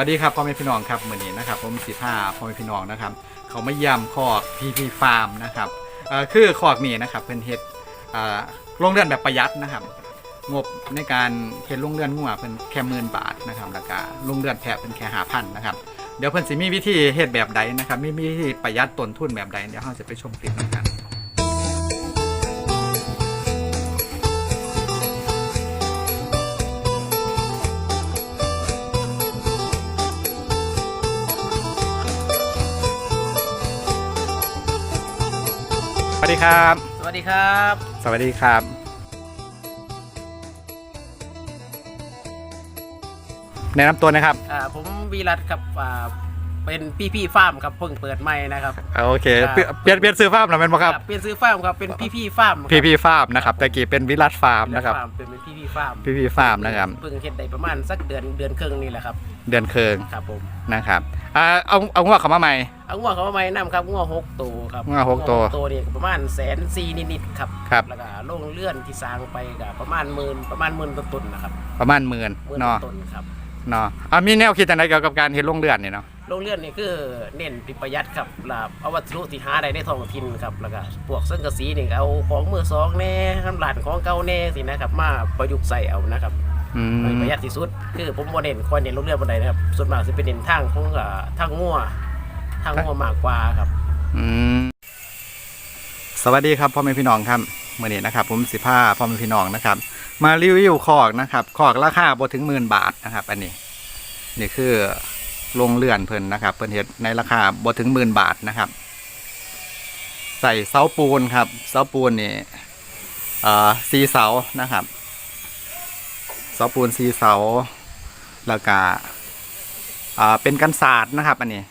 สวัสดีครับพ่อแม่พี่น้องครับมื่อนี้นะครับผมสิพาพ่อแม่พี่น้องนะครับ เขามาย่ำคอกพีพีฟาร์มนะครับคือคอกนี้นะครับเป็นเห็ดอ่าโรงเรือนแบบประหยัดนะครับ งบในการเห็ดโรงเรือนงัวเป็นแค่หมื่นบาทนะครับแล้วก็โรงเรือนแพะเป็นแค่หาพันนะครับเดี๋ยวเพิ่นสิมีวิธีเห็ดแบบใดนะครับมีวิธีประหยัดต้นทุนแบบใดเดี๋ยวเราจะไปชมคลิปกัน ดีครับ สวัสดีครับ สวัสดีครับ แนะนำตัวนะครับ อ่าผมวีรัตครับอ่า เป็นพี่พี่ฟาร์มครับเพิ่งเปิดใหม่นะครับโอเคครับเปลี่ยนเปลี่ยนเปลี่ยนซื้อฟาร์มหน่อยเป็นปะครับ เปลี่ยนซื้อฟาร์มครับเป็นพี่พี่ฟาร์มพีพีฟาร์มนะครับแต่กี้เป็นวิรัตฟาร์มนะครับ เป็นเป็นพี่พี่ฟาร์มพีพีฟาร์มนะครับ เพิ่งเฮ็ดได้ประมาณสักเดือนเดือนครึ่งนี่แหละครับเดือนเคืองครับผมนะครับอ่าเอาเอางวกเขามาใหม่ เอางัวเขามาใหม่นํครับงัวหกตัวครับงัวหกตัวตัวนี่ก็ประมาณแสนสี่นิดๆครับครับ แล้วก็โล่งเลื่อนที่สร้างไปก็ประมาณหมื่นประมาณหมื่นต้นๆนะครับประมาณหมื่นหมื่นเนาะต้นๆครับ เนาะอ่ามีแนวคิดอะไรเกี่ยวกับการเห็นโรงเรือนเนี่ยเนาะ โรงเรือนนี่คือเน้นปิประหยัดครับแล้วเอาวัสดุที่หาได้ในท้องถิ่นครับแล้วก็พวกสังกะสีนี่ก็เอาของมือสองแน่น้ำหลานของเก่าแน่สินะครับมาประยุกต์ใส่เอานะครับอืมประหยัดที่สุด คือผมบ่เน้นคอยเน้นโรงเรือนบนใดนะครับส่วนมากจะเป็นเน้นทางของเอ่อทางงัวทางงัวมากกว่าครับ อืมสวัสดีครับพ่อแม่พี่น้องครับเมื่อนี้นะครับ ผมสิพาพ่อแม่พี่น้องนะครับ มารีวิวคอกนะครับคอกราคาบ่ถึงหมื่นบาทนะครับ อันนี้ นี่คือ โรงเรือนเพิ่นนะครับ เพิ่นเฮ็ดในราคาบ่ถึงหมื่นบาทนะครับ ใส่เสาปูนครับ เสาปูนนี่เอ่อสีเสานะครับ เสาปูนสีเสาแล้วก็อ่าเป็นกันศาสตร์นะครับ อันนี้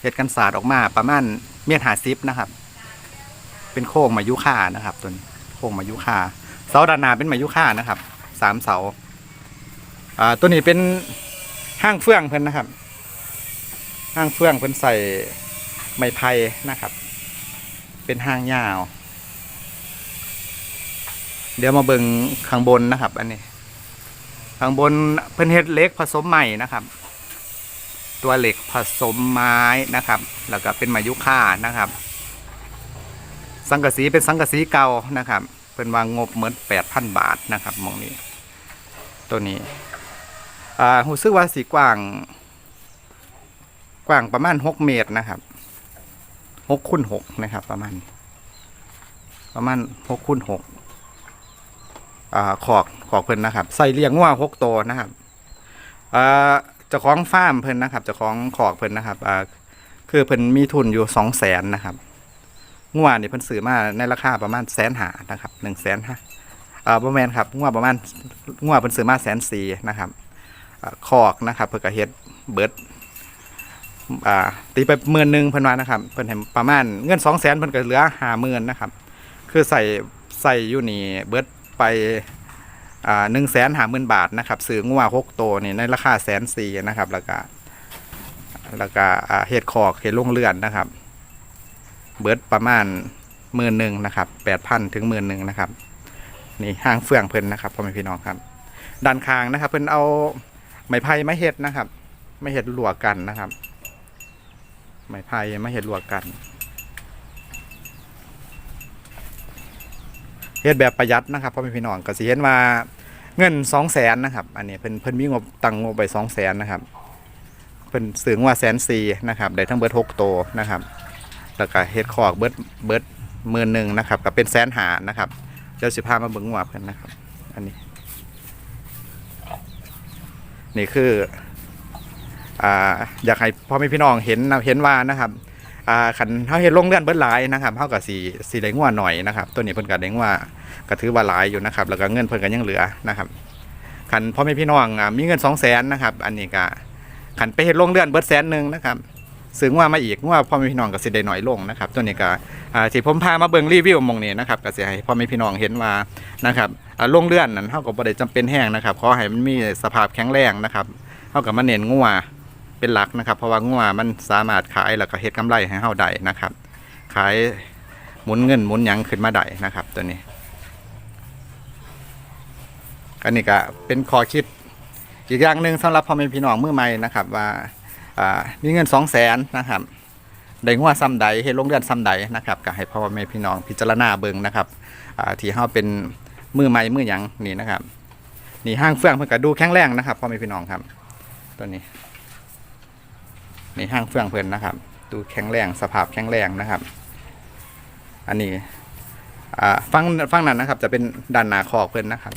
เฮ็ดกันศาสตร์ออกมาประมาณเมียหาซิปนะครับ เป็นโค้งมายุค่านะครับตัวนี้โค้งมายุค่าเสาดานาเป็นมายุค่านะครับสามเสาอ่าตัวนี้เป็นห้างเฟื่องเพิ่นนะครับ ห้างเฟื่องเพิ่นใส่ไม้ไผ่นะครับ เป็นห้างยาว เดี๋ยวมาเบิ่งข้างบนนะครับ อันนี้ ข้างบนเพิ่นเฮ็ดเล็กผสมใหม่นะครับ ตัวเหล็กผสมไม้นะครับ แล้วก็เป็นไม้ยุค่านะครับ สังกะสีเป็นสังกะสีเก่านะครับเพิ่นวางงบเหมือนแปดพันบาทนะครับมองนี้ ตัวนี้อ่าหูซึกว่าสีกว้าง กว้างประมาณหกเมตรนะครับหกคูณหกนะครับ ประมาณ ประมาณหกคูณหกอ่าขอกขอกเพิ่นนะครับ ใส่เลี้ยงงัวหกตัวนะครับอ่าเจ้าของฟาร์มเพิ่นนะครับเจ้าของขอกเพิ่นนะครับอ่าคือเพิ่นมีทุนอยู่สองแสนนะครับงัวนี่เพิ่นซื้อมาในราคาประมาณแสนหานะครับหนึ่งแสนห้าอ่าประมาณครับงัวประมาณงัวเพิ่นซื้อมาแสนสี่นะครับอ่าคอกนะครับเพื่อกระเฮ็ดเบิด อ่าตีไปหมื่นหนึ่งเพิ่นว่านะครับเพิ่นเห็นประมาณเงินสองแสนเพิ่นก็เหลือห้าหมื่นนะครับ คือใส่ใส่อยู่นี่เบิดไปอ่าหนึ่งแสนห้าหมื่นบาทนะครับซื้องัวหกตัวนี่ในราคาแสนสี่นะครับแล้วก็แล้วก็อ่าเฮ็ดคอกเฮ็ดลงเรือนนะครับ เบิดประมาณหมื่นหนึ่งนะครับแปดพันถึงหมื่นหนึ่งนะครับนี่ห้างเฟื่องเพิ่นนะครับพ่อแม่พี่น้องครับด้านข้างนะครับ เพิ่นเอาไม้ไผ่ไม้เห็ดนะครับ ไม่เห็ดหลวกกันนะครับ ไม้ไผ่ไม้เห็ดลวกกันเฮ็ดแบบประหยัดนะครับพ่อแม่พี่น้องก็สิเห็นว่าเงินสองแสนนะครับ อันนี้เพิ่นเพิ่นมีงบตังงบไปสองแสนนะครับเพิ่นซื้อว่าแสนสี่นะครับได้ทั้งเบิดหกโตวนะครับแล้วก็เฮ็ดคอกเบิดเบิดหมื่นหนึ่งนะครับก็เป็นแสนหานะครับเดี๋ยวสิพามาเบิ่งว่าเพิ่นนะครับ อันนี้ นี่คือ อยากให้พ่อแม่พี่น้องเห็นเห็นว่านะครับขันเขาเห็นลงเลื่อนเบิดหลายนะครับเขากับสีสีแดงว่าหน่อยนะครับตัวนี้เพิ่นกับแดงว่าก็ถือว่าหลายอยู่นะครับ แล้วก็เงินเพิ่นก็ยังเหลือนะครับขันพ่อแม่พี่น้องมีเงินสองแสนนะครับอันนี้ก็ขันไปเห็นลงเลื่อนเบิดแสนหนึ่งนะครับซื้อว่ามาอีกว่าพ่อแม่พี่น้องก็สิได้หน่อยลงนะครับตัวนี้ก็ที่ผมพามาเบิ่งรีวิวมองนี้นะครับก็สิให้พ่อแม่พี่น้องเห็นว่านะครับลงเลื่อนนั้นเท่ากับบ่ได้จำเป็นแห้งนะครับขอให้มันมีสภาพแข็งแรงนะครับเท่ากับมันเน้นงัว เป็นหลักนะครับ เพราะว่างัวมันสามารถขายแล้วก็เฮ็ดกำไรให้เฮาได้นะครับ ขายหมุนเงินหมุนหยังขึ้นมาได้นะครับ ตัวนี้อันนี้ก็เป็นข้อคิดอีกอย่างหนึ่งสำหรับพ่อแม่พี่น้องมือใหม่นะครับ ว่าอ่ามีเงิน2 0 0แสนนะครับได้งัวซ้ำใดเฮ็ดโรงเรือนซ้ำใดนะครับก็ให้พ่อแม่พี่น้องพิจารณาเบิ่งนะครับอ่าที่เฮาเป็นมือใหม่มือหยังนี่นะครับนี่ห้างเฟื่องเพิ่นก็ดูแข็งแรงนะครับพ่อแม่พี่น้องครับตัวนี้ ในห้างเฟื่องเพลินนะครับ ดูแข็งแรงสภาพแข็งแรงนะครับ อันนี้ฟังฟังนั้นนะครับ จะเป็นด้านหน้าคอกเพลินนะครับ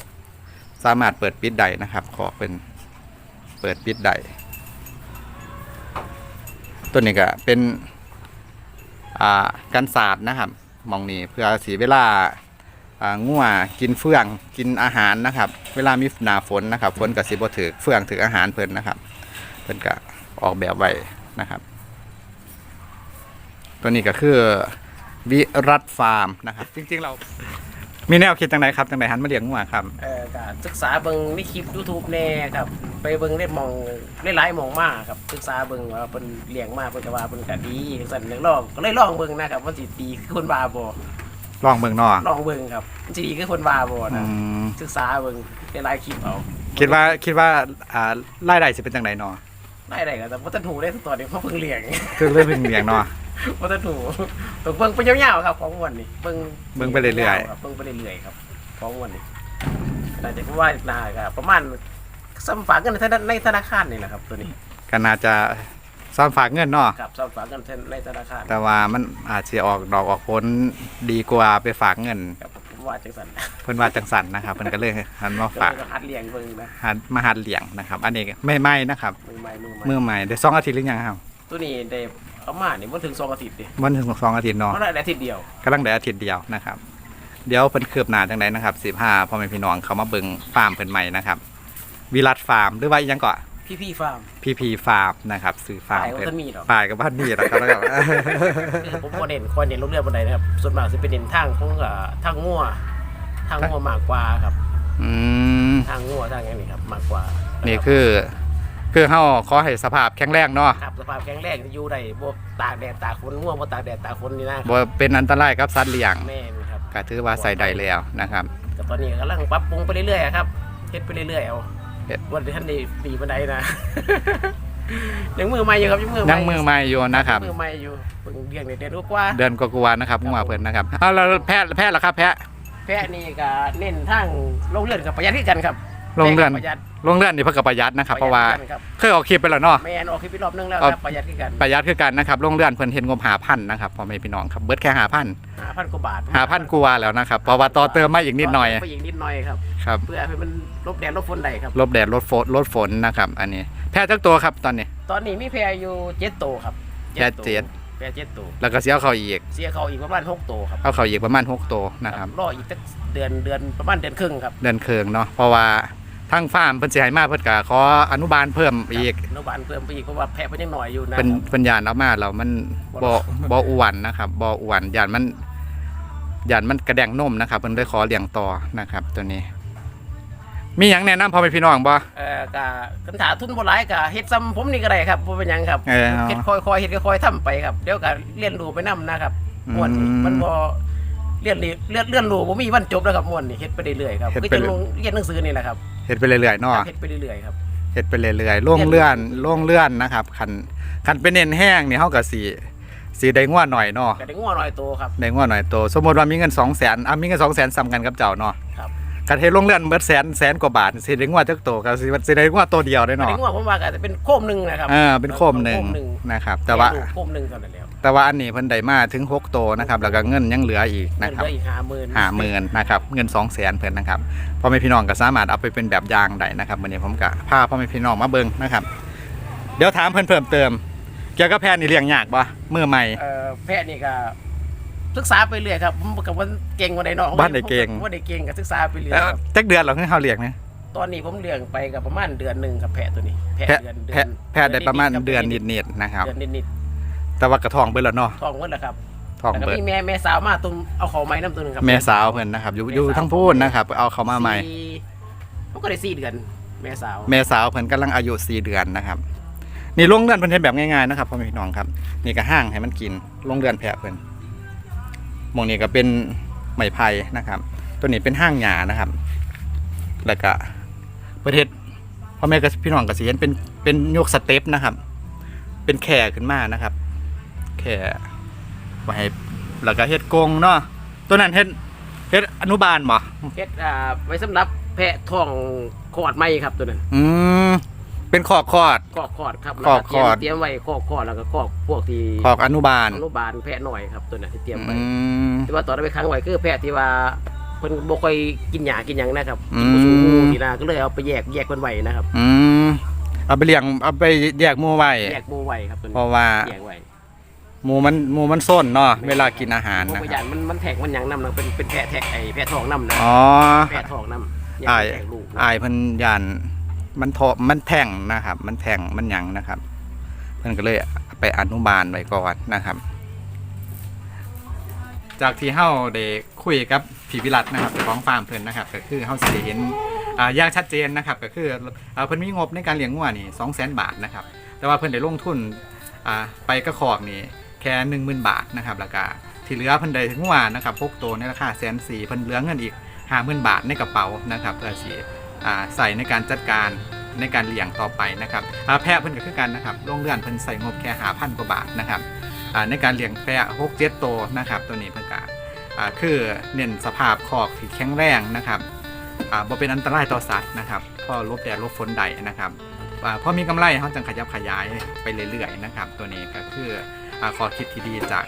สามารถเปิดปิดได้นะครับคอกเป็นเปิดปิดได้ตัวนี้ก็เป็นกันศาสตร์นะครับมองนี้เพื่อสีเวลาอ่างัวกินเฟื่องกินอาหารนะครับ เวลามีหนาฝนนะครับฝนกับสิบถือเฟื่องถืออาหารเพลินนะครับเพลินก็ออกแบบไว้ นะครับ ตัวนี้ก็คือวิรัตฟาร์มนะครับ จริงๆเรา มีแนวคิดจังไดครับจังไดหันมาเลี้ยงงัวครับ เอ่อก็ศึกษาเบิ่งในคลิป YouTube แน่ครับ ไปเบิ่งได้มองได้หลายๆหมองมาครับ ศึกษาเบิ่งว่าเพิ่นเลี้ยงมาเพิ่นก็ว่าเพิ่นก็ดีสั่นเลยลองก็เลยลองเบิ่งนะครับว่าสิดีคือคนว่าบ่ลองเมืองนอกลองเบิ่งครับมันสิดีคือคนว่าบ่อืนะมศึกษาเบิ่งได้หลายคลิปเอา คิดว่าคิดว่าอ่ารายได้สิเป็นจังไดนอ ได้ได้ก็แต่บ่ทันถูกได้ตอนนี้เพราะเพิ่งเลี้ยงคือเรื่องเพิ่งเลี้ยงนอบ่ทันถูกต้องเบิ่งไปยาวๆครับของม่วันนี้เบิ่งเบิ่งไปเรื่อยๆครับเบิ่งไปเรื่อยๆครับของม่วันนี้น่าจะว่าน่าก็ประมาณซ้ำฝากเงินในธนาในธนาคารนี่แหละครับ ตัวนี้ก็น่าจะซ่อนฝากเงินเนาะครับซ้ำฝากเงินในธนาคารแต่ว่ามันอาจจะออกดอกออกผลดีกว่าไปฝากเงินครับผม ว่าจังสันเพิ่นว่าจังสันนะครับเพิ่นก็เลยหันมาก็ฝากเลยก็หัดเลี้ยงเบิ่งนะหันมาหัดเลี้ยงนะครับ อันนี้ไม่ไม่นะครับมือใหม่มือใหม่มือใหม่ได้สองอาทิตย์หรือยังครับตัวนี้ได้เอามานี่มันถึงสองอาทิตย์ดิวันถึงสองอาทิตย์เนาะเพราะได้อาทิตย์เดียวกำลังได้อาทิตย์เดียวนะครับเดี๋ยวเพิ่นคืบหน้าจังไดนะครับสิบห้าพ่อแม่พี่น้องเขามาเบิ่งฟาร์มเพิ่นใหม่นะครับวิรัตฟาร์มหรือว่าอีหยังก็ พี่พี่ฟาร์ม พีพีฟาร์มนะครับซื้อฟาร์มฝ่ายว่าเพิ่นจะมีดอกฝ่ายกับบ้านนี่นะครับแล้วก็คือผมบ่เด่นคอยเด่นลูกเรือบันไดนะครับ ส่วนมากจะเป็นเด่นทางของเอ่อทางงัวทางงัวมากกว่าครับ อืมทางงัวทางอย่างนี้ครับมากกว่านี่นี่คือ คือเฮาขอให้สภาพแข็งแรงเนาะครับสภาพแข็งแรงอยู่ได้บ่ตากแดดตากฝนงัวบ่ตากแดดตากฝนนี่นะบ่เป็นอันตรายกับสัตว์เลี้ยงแม่นครับก็ถือว่าใส่ได้แล้วนะครับก็ตอนนี้กำลังปรับปรุงไปเรื่อยๆครับเฮ็ดไปเรื่อยๆเอา เฮ็ด วันที่ท่านได้ปีบันไดนะ ยังมือใหม่อยู่ครับยังมือใหม่ยังมือใหม่อยู่นะครับ มือใหม่อยู่เพิ่งเลี้ยงได้เดือนกว่าเดือนกว่าๆนะครับงัวเพิ่นนะครับเอาแล้วแพะแพะล่ะครับ แพะแพะนี่ก็เน้นทางลงเรือนกับประหยัดที่กันครับ ลงเรือนแพะกับประหยัดโรงเรือนนี่เพิ่นก็ประหยัดนะครับเพราะว่าปหยัดกันครับเคยออกคลิปไปแล้วเนาะ แม่นออกคลิปไปรอบนึงแล้วเอาครับประหยัดที่กันประหยัดคือกันนะครับโรงเรือนเพิ่นเห็นงบหาพันนะครับพ่อแม่พี่น้องครับเบิดแค่หาพันห้าพันกว่าบาทหาพันกว่าแล้วนะครับเพราะว่าต่อเติมมาอีกนิดหน่อยไปอีกนิดหน่อยครับครับเพื่อให้มันลบแดดลบฝนได้ครับลบแดดลดฝนลดฝนนะครับ อันนี้แพะจักตัวครับตอนนี้ ตอนนี้มีแพะอยู่เจ็ดโตวครับแพะเจ็ดแพะเจ็ดโตวแล้วก็สิเอาเข้าอีกเสียเขาอีกประมาณหกโตวครับเอาเข้าอีกประมาณ6ตัวนะครับรออีกสักเดือนเดือนประมาณเดือนครึ่งครับเดินเคืองเนาะเพราะว่า ทั้งฟาร์มเพิ่นสิให้มาเพิ่นก็ขออนุบาลเพิ่มอีก อนุบาลเพิ่มไปอีกเพราะว่าแพะมันยังหน่อยอยู่นะเป็นเป็นยานเอามาแล้วมันบ่ บ่อ้วนนะครับบ่อ้วนยานมันยานมันกระแดงนมนะครับเพิ่นเลยขอเลี้ยงต่อนะครับ ตัวนี้ มีหยังแนะนำพ่อแม่พี่น้องบ่ เอ่อกะคันถาทุนบ่หลายกะเฮ็ดซ้ำผมนี่ก็ได้ครับบ่เป็นหยังครับเออเอาเฮ็ดค่อยๆเฮ็ดค่อยๆทำไปครับเดี๋ยวก็เรียนรู้ไปนํนะครับอืมม่วนนี่มันบ่เรียนรู้เรียนเรียนรู้บ่มีวันจบแล้วครับม่วนนี่เฮ็ดไปเรื่อยๆครับเฮ็ดคือไปจะเรื่ลอยงเรียนหนังสือนี่แหละครับ เฮ็ดไปเรื่อยๆเนาะเฮ็ดไปเรื่อยๆครับเฮ็ดไปเรื่อยๆล่วงเลื่อนล่วงเลื่อนนะครับคันคันเป็นเน้นแห้งนี่เฮาก็สิสิได้งัวหน่อยเนาะก็ได้งัวน้อยโตครับได้งัวหน่อยโตสมมุติว่ามีเงิน200,000อะมีเงิน200,000ซ้ำกันกับเจ้าเนาะครับคันเฮ็ดลงเลื่อนเบิดแสนแสนกว่าบาทสิได้งัวจักโตก็สิสิได้งัวตัวเดียวได้ได้เนาะงัวผมว่าก็จะเป็นโคมหนึงนะครับเออเป็นโคมหนึ่งโคหนึ่งนะครับ แต่ว่าเรียนรู้โคมหนึงเท่านั้นแล้ว แต่ว่าอันนี้เพิ่นได้มาถึง6โตนะครับ แล้วก็เงินยังเหลืออีกเงินะนครับเหลืออีก50,000ห้าหมื่นนะครับเงิน2 0 0 0 0 0เพิ่นนะครับพ่อแม่พี่น้องก็สามารถเอาไปเป็นแบบอย่างได้นะครับวันนี้ผมก็พาพ่อแม่พี่น้องมาเบิ่งนะครับ เดี๋ยวถามเพิ่นเพิ่มเติมเกี่ยวกับแพทย์นี่เลี้ยงยากบ่มือใหม่ เอ่อแพทย์นี่ก็ศึกษาไปเรื่อยครับผมกับว่าเก่งวันใดเนาะบ้านใดเก่งว่าได้เก่งก็ศึกษาไปเรื่อยเอ่อครับจักเดือนเหรอให้เฮาเลี้ยงนะตอนนี้ผมเลี้ยงไปกับประมาณเดือนหนึ่งครับแพะตัวนี้แพะเดือนแพะแพทย์ได้ประมาณคบเดือนนิดๆนะครับ เดือนนิด แต่ว่ากระทองเบิดแล้วเนาะๆทองหมดแล้วครับทองแล้วก็เบิดมีแม่แม่สาวมาตุ้มเอาเขาไม้น้ำตัวหนึงครับ แม่สาวเพิ่นนะครับ อยู่อยู่ทั้งพูนนะครับ เอาเขามาใหม่ สี่ผมก็ได้สี่เดือน แม่สาวแม่สาวเพิ่นกำลังอายุ4เดือนนะครับ นี่ลงเรือนเพิ่นเฮ็ดแบบง่ายๆนะครับพ่อแม่พี่น้องครับ นี่ก็ห้างให้มันกินลงเรือนแพะเพิ่นหมองนี้ก็เป็นไม้ไผ่นะครับ ตัวนี้เป็นห้างหญ้านะครับ แล้วก็ประเทศพพ่อแม่กับพี่น้องก็สิเห็นเป็นเป็นยกสเต็ปนะครับ เป็นแข่ขึ้นมานะครับ แข่ไว้ให้แล้วก็เฮ็ดกรงเนาะตัวนั้นเฮ็ดเฮ็ดอนุบาลบ่เฮ็ดอ่าไว้สำหรับแพะท้องคลอดไหมครับตัวนั้นอืมเป็นขอกคอด คอกคลอดครับคอกคลอดเตรียมไว้คอกคลอดแล้วก็คอกพวกที่ขอกอนุบาลอนุบาลแพะหน่อยครับตัวนั้นที่เตรียมไว้ อืมที่ว่าตอนนั้นไปค้างไว้คือแพะที่ว่าเพิ่นบ่ค่อยกินหญ้ากินหยังนะครับอืกินม บ่สูหมูนี่นะก็เลยเอาไปแยกแยกเพิ่นไว้นะครับ อืมเอาไปเลี้ยงเอาไปแยกหมู่ไว้แยกหมูไว้ครับตัวนี้เพราะว่า แยกไว้ หมูมันหมูมันส้นเนาะเวลากินอาหารเพนะราะว่าคยารับนมันมันแทกมันหยังนํนะเป็นเป็นแพะแทกไอ้แพะทองนํนะอ๋อแพะทองนํแยกอายแทกลูกนะอายเพิ่นยานมันทอมันแท่งนะครับ มันแท่งมันหยังนะครับ เพิ่นก็เลยไปอนุบาลไว้ก่อนนะครับ จากที่เฮาได้คุยกับผีวิรัตนะครับเจ้าของฟาร์มเพิ่นนะครับก็คือเฮาสิได้เห็นอ่าอย่างชัดเจนนะครับ ก็คืออ่าเพิ่นมีงบในการเลี้ยงงัวนี่200,000บาทนะครับ แต่ว่าเพิ่นได้ลงทุนอ่าไปกระขอกนี่ แค่ 10,000 บาทนะครับแล้วก็ที่เหลือเพิ่นได้งัวนะครับพกตัวในราคาแสนสี่เพิ่นเหลือเงินอีก 50,000 บาทในกระเป๋านะครับเพื่อสิอ่าใส่ในการจัดการในการเลี้ยงต่อไปนะครับแพะเพิ่นก็คือกันนะครับโรงเรือนเพิ่นใส่งบแค่5,000กว่าบาทนะครับในการเลี้ยงแพะ6 7ตัวนะครับตัวนี้เพิ่นก็คือเน้นสภาพคอกที่แข็งแรงนะครับบ่เป็นอันตรายต่อสัตว์นะครับพอลบแดดลบฝนใดนะครับอ่าพอมีกำไรเขาจังขยับขยายไปเรื่อยๆนะครับ ตัวนี้ก็คือ ข้อคิดที่ดีจาก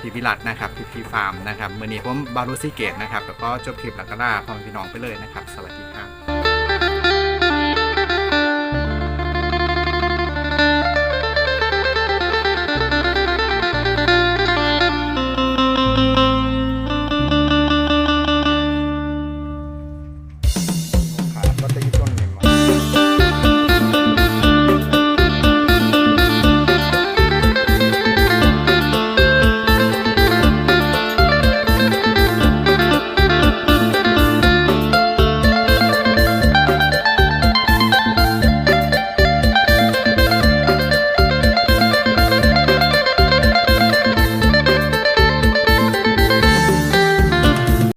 พี่วิรัตนะครับพี่พีฟาร์มนะครับเมื่อนี้ผมบารุซิเกตนะครับแล้วก็จบคลิปแล้วก็ลาพ่อมพี่น้องไปเลยนะครับ สวัสดีครับ